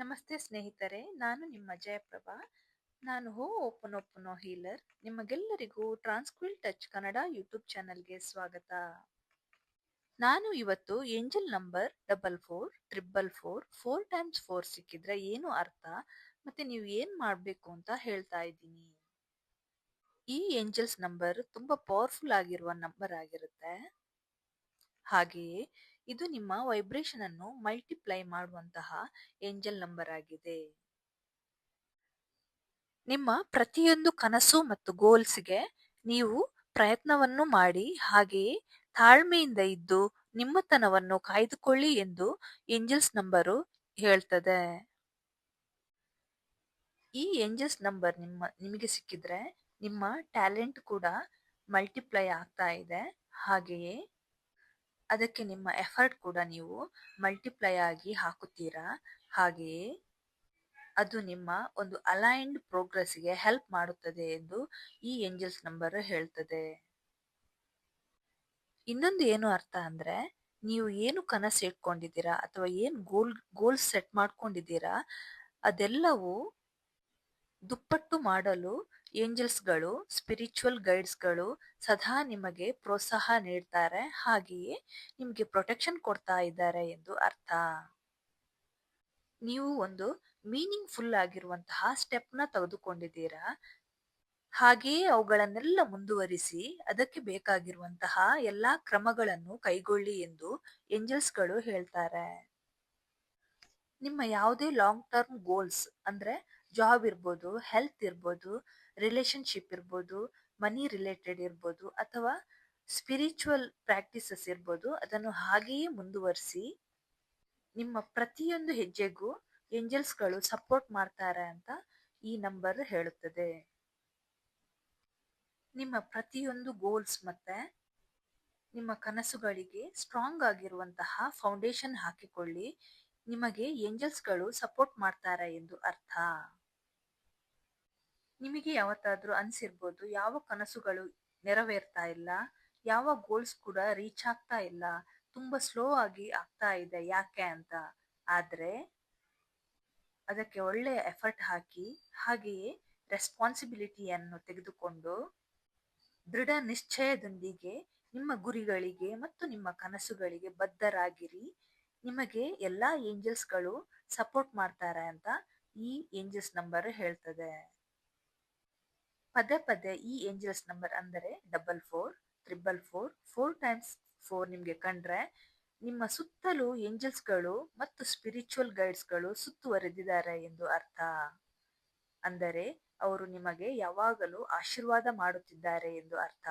ನಮಸ್ತೆ ಸ್ನೇಹಿತರೆ, ನಾನು ನಿಮ್ಮ ಜಯಪ್ರಭಾ. ನಾನು ಹೋ, ಓಪನ್ ಓಪನ್ ಹೀಲರ್. ನಿಮಗೆಲ್ಲರಿಗೂ ಟ್ರಾನ್ಸ್ಕ್ವಿಲ್ ಟಚ್ ಕನ್ನಡ ಯೂಟ್ಯೂಬ್ ಚಾನಲ್ಗೆ ಸ್ವಾಗತ. ನಾನು ಇವತ್ತು angel number double four, triple four four times four ಸಿಕ್ಕಿದ್ರೆ ಏನು ಅರ್ಥ? ಮತ್ತೆ ನೀವು ಏನ್ ಮಾಡಬೇಕು ಅಂತ ಹೇಳ್ತಾ ಇದ್ದೀನಿ. ಈ ಏಂಜಲ್ಸ್ ನಂಬರ್ ತುಂಬಾ ಪವರ್ಫುಲ್ ಆಗಿರುವ ನಂಬರ್ ಆಗಿರುತ್ತೆ. ಹಾಗೆಯೇ ಇದು ನಿಮ್ಮ ವೈಬ್ರೇಷನ್ ಅನ್ನು ಮಲ್ಟಿಪ್ಲೈ ಮಾಡುವಂತಹ ಏಂಜಲ್ ನಂಬರ್ ಆಗಿದೆ. ನಿಮ್ಮ ಪ್ರತಿಯೊಂದು ಕನಸು ಮತ್ತು ಗೋಲ್ಸ್ಗೆ ನೀವು ಪ್ರಯತ್ನವನ್ನು ಮಾಡಿ, ಹಾಗೆಯೇ ತಾಳ್ಮೆಯಿಂದ ಇದ್ದು ನಿಮ್ಮತನವನ್ನು ಕಾಯ್ದುಕೊಳ್ಳಿ ಎಂದು ಏಂಜಲ್ಸ್ ನಂಬರು ಹೇಳ್ತದೆ. ಈ ಏಂಜಲ್ಸ್ ನಂಬರ್ ನಿಮ್ಮ, ನಿಮಗೆ ಸಿಕ್ಕಿದ್ರೆ ನಿಮ್ಮ ಟ್ಯಾಲೆಂಟ್ ಕೂಡ ಮಲ್ಟಿಪ್ಲೈ ಆಗ್ತಾ ಇದೆ. ಹಾಗೆಯೇ ಅದಕ್ಕೆ ನಿಮ್ಮ ಎಫರ್ಟ್ ಕೂಡ ನೀವು ಮಲ್ಟಿಪ್ಲೈ ಆಗಿ ಹಾಕುತ್ತೀರಾ? ಹಾಗೆಯೇ ಅದು ನಿಮ್ಮ ಒಂದು ಅಲೈನ್ಡ್ ಪ್ರೋಗ್ರೆಸ್ಗೆ ಹೆಲ್ಪ್ ಮಾಡುತ್ತದೆ ಎಂದು ಈ ಏಂಜಲ್ಸ್ ನಂಬರ್ ಹೇಳ್ತದೆ. ಇನ್ನೊಂದು ಏನು ಅರ್ಥ ಅಂದ್ರೆ, ನೀವು ಏನು ಕನಸು ಇಟ್ಕೊಂಡಿದ್ದೀರಾ ಅಥವಾ ಏನು ಗೋಲ್ ಗೋಲ್ಸ್ ಸೆಟ್ ಮಾಡ್ಕೊಂಡಿದ್ದೀರಾ, ಅದೆಲ್ಲವೂ ದುಪ್ಪಟ್ಟು ಮಾಡಲು ಏಂಜಲ್ಸ್ಗಳು, ಸ್ಪಿರಿಚುವಲ್ ಗೈಡ್ಸ್ಗಳು ಸದಾ ನಿಮಗೆ ಪ್ರೋತ್ಸಾಹ ನೀಡ್ತಾರೆ. ಹಾಗೆಯೇ ನಿಮಗೆ ಪ್ರೊಟೆಕ್ಷನ್ ಕೊಡ್ತಾ ಇದ್ದಾರೆ ಎಂದು ಅರ್ಥ. ನೀವು ಒಂದು ಮೀನಿಂಗ್ಫುಲ್ ಆಗಿರುವಂತಹ ಸ್ಟೆಪ್ನ ತೆಗೆದುಕೊಂಡಿದ್ದೀರಾ? ಹಾಗೆಯೇ ಅವುಗಳನ್ನೆಲ್ಲ ಮುಂದುವರಿಸಿ ಅದಕ್ಕೆ ಬೇಕಾಗಿರುವಂತಹ ಎಲ್ಲಾ ಕ್ರಮಗಳನ್ನು ಕೈಗೊಳ್ಳಿ ಎಂದು ಏಂಜಲ್ಸ್ಗಳು ಹೇಳ್ತಾರೆ. ನಿಮ್ಮ ಯಾವುದೇ ಲಾಂಗ್ ಟರ್ಮ್ ಗೋಲ್ಸ್ ಅಂದ್ರೆ ಜಾಬ್ ಇರ್ಬೋದು ಹೆಲ್ತ್ ಇರ್ಬೋದು ರಿಲೇಶನ್ಶಿಪ್ ಇರ್ಬೋದು ಮನಿ ರಿಲೇಟೆಡ್ ಇರ್ಬೋದು ಅಥವಾ ಸ್ಪಿರಿಚುವಲ್ ಪ್ರಾಕ್ಟೀಸಸ್ ಇರ್ಬೋದು, ಅದನ್ನು ಹಾಗೆಯೇ ಮುಂದುವರಿಸಿ ನಿಮ್ಮ ಪ್ರತಿಯೊಂದು ಹೆಜ್ಜೆಗೂ ಏಂಜಲ್ಸ್ಗಳು ಸಪೋರ್ಟ್ ಮಾಡ್ತಾರೆ ಅಂತ ಈ ನಂಬರ್ ಹೇಳುತ್ತದೆ. ನಿಮ್ಮ ಪ್ರತಿಯೊಂದು ಗೋಲ್ಸ್ ಮತ್ತೆ ನಿಮ್ಮ ಕನಸುಗಳಿಗೆ ಸ್ಟ್ರಾಂಗ್ ಆಗಿರುವಂತಹ ಫೌಂಡೇಶನ್ ಹಾಕಿಕೊಳ್ಳಿ. ನಿಮಗೆ ಏಂಜಲ್ಸ್ಗಳು ಸಪೋರ್ಟ್ ಮಾಡ್ತಾರೆ ಎಂದು ಅರ್ಥ. ನಿಮಗೆ ಯಾವತ್ತಾದರೂ ಅನಿಸಿರ್ಬೋದು, ಯಾವ ಕನಸುಗಳು ನೆರವೇರ್ತಾ ಇಲ್ಲ, ಯಾವ ಗೋಲ್ಸ್ ಕೂಡ ರೀಚ್ ಆಗ್ತಾ ಇಲ್ಲ, ತುಂಬಾ ಸ್ಲೋ ಆಗಿ ಆಗ್ತಾ ಇದೆ, ಯಾಕೆ ಅಂತ ಆದ್ರೆ ಅದಕ್ಕೆ ಒಳ್ಳೆಯ ಎಫರ್ಟ್ ಹಾಕಿ ಹಾಗೆಯೇ ರೆಸ್ಪಾನ್ಸಿಬಿಲಿಟಿಯನ್ನು ತೆಗೆದುಕೊಂಡು ದೃಢ ನಿಶ್ಚಯದೊಂದಿಗೆ ನಿಮ್ಮ ಗುರಿಗಳಿಗೆ ಮತ್ತು ನಿಮ್ಮ ಕನಸುಗಳಿಗೆ ಬದ್ಧರಾಗಿರಿ. ನಿಮಗೆ ಎಲ್ಲಾ ಏಂಜಲ್ಸ್ಗಳು ಸಪೋರ್ಟ್ ಮಾಡ್ತಾರೆ ಅಂತ ಈ ಏಂಜಲ್ಸ್ ನಂಬರ್ ಹೇಳ್ತದೆ. ಪದೇ ಪದೇ ಈ ಏಂಜಲ್ಸ್ ನಂಬರ್ ಅಂದರೆ double four triple four four times four ನಿಮಗೆ ಕಂಡ್ರೆ ನಿಮ್ಮ ಸುತ್ತಲೂ ಏಂಜಲ್ಸ್ಗಳು ಮತ್ತು ಸ್ಪಿರಿಚುವಲ್ ಗೈಡ್ಸ್ಗಳು ಸುತ್ತುವರೆದಿದ್ದಾರೆ ಎಂದು ಅರ್ಥ. ಅಂದರೆ ಅವರು ನಿಮಗೆ ಯಾವಾಗಲೂ ಆಶೀರ್ವಾದ ಮಾಡುತ್ತಿದ್ದಾರೆ ಎಂದು ಅರ್ಥ.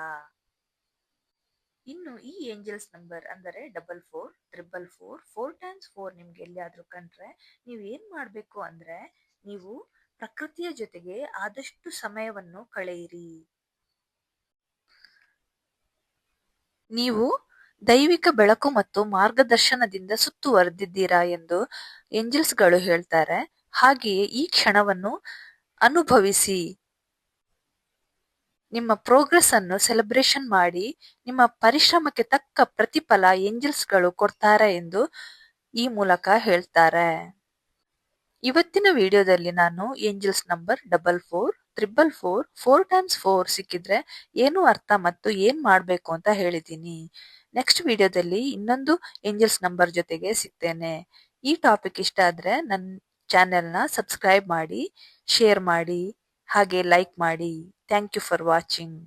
ಇನ್ನು ಈ ಏಂಜಲ್ಸ್ ನಂಬರ್ ಅಂದರೆ double four triple four four times four ನಿಮ್ಗೆ ಎಲ್ಲಿಯಾದ್ರೂ ಕಂಡ್ರೆ ನೀವು ಏನ್ ಮಾಡಬೇಕು ಅಂದ್ರೆ ನೀವು ಪ್ರಕೃತಿಯ ಜೊತೆಗೆ ಆದಷ್ಟು ಸಮಯವನ್ನು ಕಳೆಯಿರಿ. ನೀವು ದೈವಿಕ ಬೆಳಕು ಮತ್ತು ಮಾರ್ಗದರ್ಶನದಿಂದ ಸುತ್ತುವರೆದಿದ್ದೀರಾ ಎಂದು ಏಂಜಲ್ಸ್ಗಳು ಹೇಳ್ತಾರೆ. ಹಾಗೆಯೇ ಈ ಕ್ಷಣವನ್ನು ಅನುಭವಿಸಿ. ನಿಮ್ಮ ಪ್ರೋಗ್ರೆಸ್ ಅನ್ನು ಸೆಲೆಬ್ರೇಷನ್ ಮಾಡಿ, ನಿಮ್ಮ ಪರಿಶ್ರಮಕ್ಕೆ ತಕ್ಕ ಪ್ರತಿಫಲ ಏಂಜಲ್ಸ್ಗಳು ಕೊಡ್ತಾರೆ ಎಂದು ಈ ಮೂಲಕ ಹೇಳ್ತಾರೆ. ಇವತ್ತಿನ ವಿಡಿಯೋದಲ್ಲಿ ನಾನು angels number double four triple four four times four ಸಿಕ್ಕಿದ್ರೆ ಏನು ಅರ್ಥ ಮತ್ತು ಏನ್ ಮಾಡಬೇಕು ಅಂತ ಹೇಳಿದ್ದೀನಿ. ನೆಕ್ಸ್ಟ್ ವಿಡಿಯೋದಲ್ಲಿ ಇನ್ನೊಂದು ಏಂಜಲ್ಸ್ ನಂಬರ್ ಜೊತೆಗೆ ಸಿಗ್ತೇನೆ. ಈ ಟಾಪಿಕ್ ಇಷ್ಟ ಆದ್ರೆ ನನ್ನ ಚಾನೆಲ್ನ ಸಬ್ಸ್ಕ್ರೈಬ್ ಮಾಡಿ ಶೇರ್ ಮಾಡಿ, ಹಾಗೆ ಲೈಕ್ ಮಾಡಿ. Thank you for watching